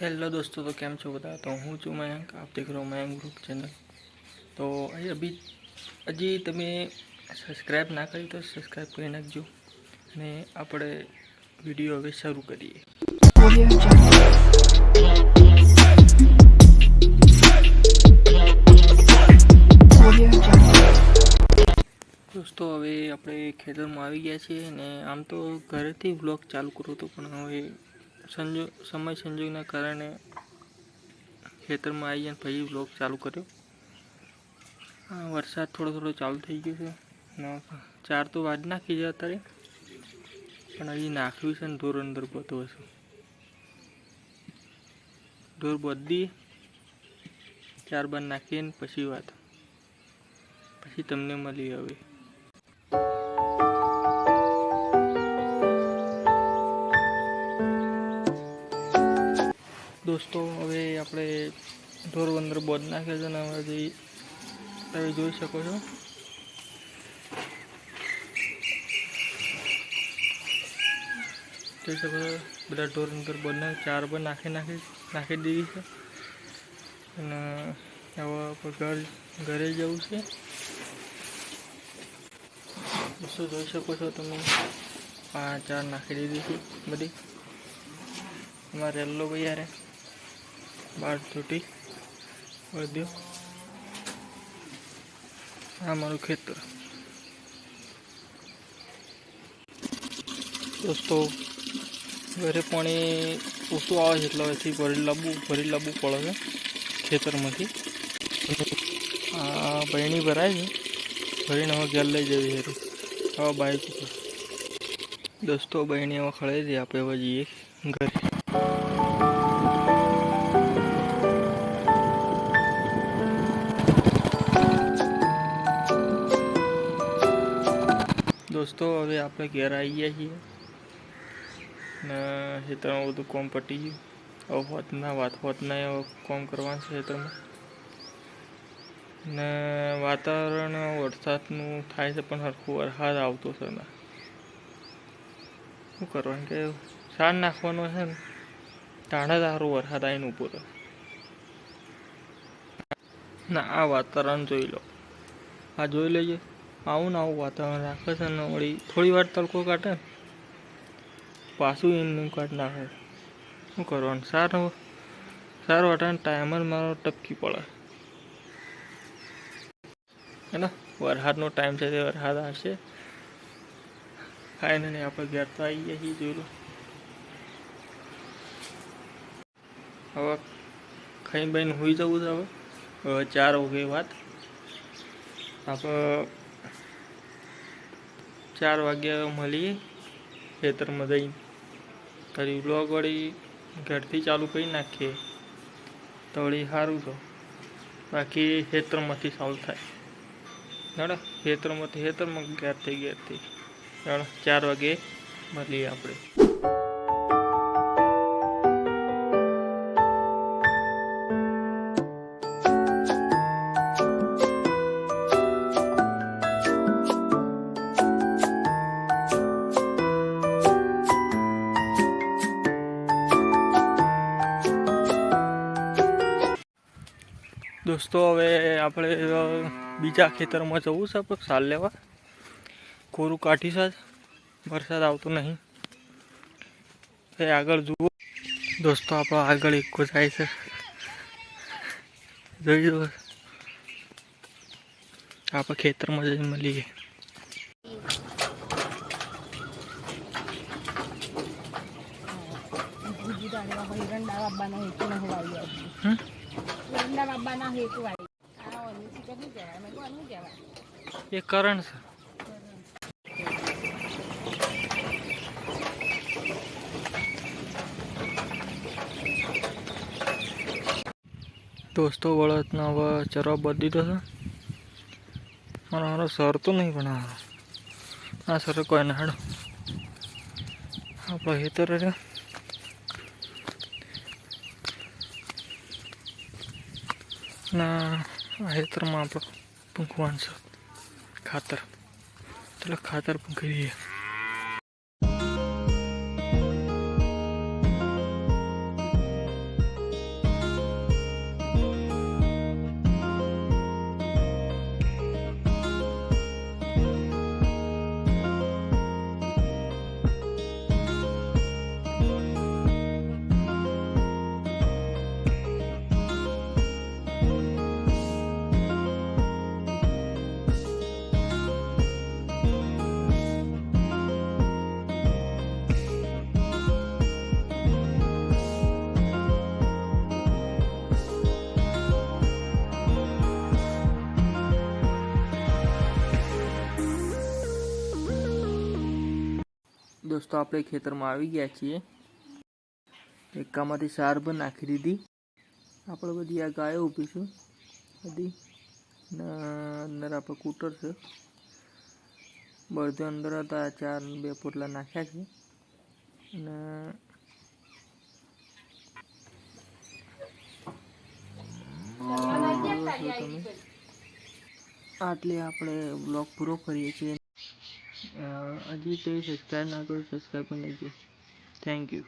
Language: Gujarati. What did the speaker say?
હેલો દોસ્તો, તો કેમ છો બધા તો હું છું મયંક, આપ દેખ રહો મયંક ગ્રુપ ચેનલ તો અહીં અભી, હજી તમે સબસ્ક્રાઈબ ના કરી તો સબસ્ક્રાઈબ કરી નાખજો અને આપણે વીડિયો હવે શરૂ કરીએ. દોસ્તો, હવે આપણે ખેતરમાં આવી ગયા છીએ અને આમ તો ઘરેથી વ્લોગ ચાલુ કર્યો હતો પણ હવે સંજો, સમય સંજોગના કારણે ખેતરમાં આવી અને પછી વ્લોગ ચાલુ કર્યો. વરસાદ થોડો થોડો ચાલુ થઈ ગયો છે. ચાર તો વાજ નાખી છે અત્યારે. પણ હજી નાખ્યું છે ને ઢોર અંદર બધો હશે. ઢોર બધી ચાર બાર નાખીએ ને પછી વાત. પછી તમને મળી હવે. દોસ્તો, હવે આપણે ઢોર વંદર બોધ નાખ્યો છે ને હવે હજી તમે જોઈ શકો છો. જોઈ શકો છો, બધા ઢોર અંદર બોધ નાખી ચાર પર નાખી નાખી નાખી દીધી છે. અને હવે ઘર, ઘરે જવું છે. શું જોઈ શકો છો તમે, આ ચાર નાખી દીધી છે બધી. એમાં રેલ્લો ભાઈ યારે. બાર તૂટી વધ્યો આ મારું ખેતર. દોસ્તો, ઘરે પાણી ઓછું આવે છે એટલે હવેથી ભરી લાવવું ભરી લાવવું પડે છે ખેતરમાંથી. આ ભરણી ભરાય છે. ભરીને હવે ઘેર લઈ જવી છે હવે બાઇક ઉપર. દોસ્તો બહેણી હવે ખળાઈ છે, આપણે હવે જઈએ ઘરે. દોસ્તો, હવે આપણે ઘેર આવી ગયા છીએ. ને ખેતરમાં બધું કોમ પટી ગયું. હવે હોતના વાત હોતના હવે કોમ કરવાનું છે ખેતરમાં ને વાતાવરણ વરસાદનું થાય છે, પણ સરખું વરસાદ આવતો છે ને. શું કરવાનું કે સાર નાખવાનો છે ને ટાણા સારું વરસાદ આવીને ઊભો રહે ના, આ વાતાવરણ જોઈ લો. આ જોઈ લેજે. આવું ને આવું વાતાવરણ રાખે છે ને વળી થોડી વાર તડકો કાઢે પાછું એમનું કાઢ નાખે. શું કરવાનું? સારું સારું વાટાને ટાઈમર મારો ટપકી પડે. હે ને? વરસાદનો ટાઈમ છે તે વરસાદ આવશે. ખાઈને નહીં આપણે ઘેર તો આવી ગયા છીએ જોઈ લો હવે ખાઈ બાઈને હોઈ જવું છે હવે ચાર વાગે વાત. આપણે ચાર વાગ્યા મળીએ ખેતરમાં જઈને તારી વ્લોગ વળી ઘરથી ચાલુ કરી નાખીએ. તો વળી સારું તો. બાકી ખેતરમાંથી સોલ્વ થાય. જાણે ખેતરમાંથી, ખેતરમાં ઘેરથી ઘેરથી જાણે ચાર વાગે મળીએ આપણે. દોસ્તો, હવે આપણે બીજા ખેતરમાં જવું છે, પણ સાલ લેવા. કોરું કાઢી છે વરસાદ આવતો નહીં. એ આગળ જુઓ. દોસ્તો, આપણો આગળ એકો જાય છે. જોઈ જુઓ આપણે ખેતરમાં જઈને મળીએ. હિરંડા બાબાના હેતુ ના હોવાય હમ? હિરંડા બાબાના હેતુ વાળી આ ઓની કહેવાય? મેં કહેવાય. એ કરણ છે. દોસ્તો બળદનો હવે ચરવા બધી દીધો છે. મારો મારો સર તો નહીં પણ આ સર કોઈ ના હાડો. આપણો હેતર રહ્યો. ના આ હેતરમાં આપણો પૂંખવાનું છે ખાતર એટલે ખાતર પૂંખી દઈએ દોસ્તો આપણે ખેતરમાં આવી ગયા છીએ. એકામાંથી સાર પણ નાખી દીધી. આપણે બધી આ ગાયો ઊભી છે. બધી. ને અંદર આપણે કૂટર છે. બળદો અંદર હતા ચાર બે પોટલા નાખ્યા છે. અને આટલે આપણે બ્લોગ પૂરો કરીએ છીએ. અ, હજી તો સબસ્ક્રાઈબ ના કરો સબસ્ક્રાઈબ કરી નાખજો થેન્ક યુ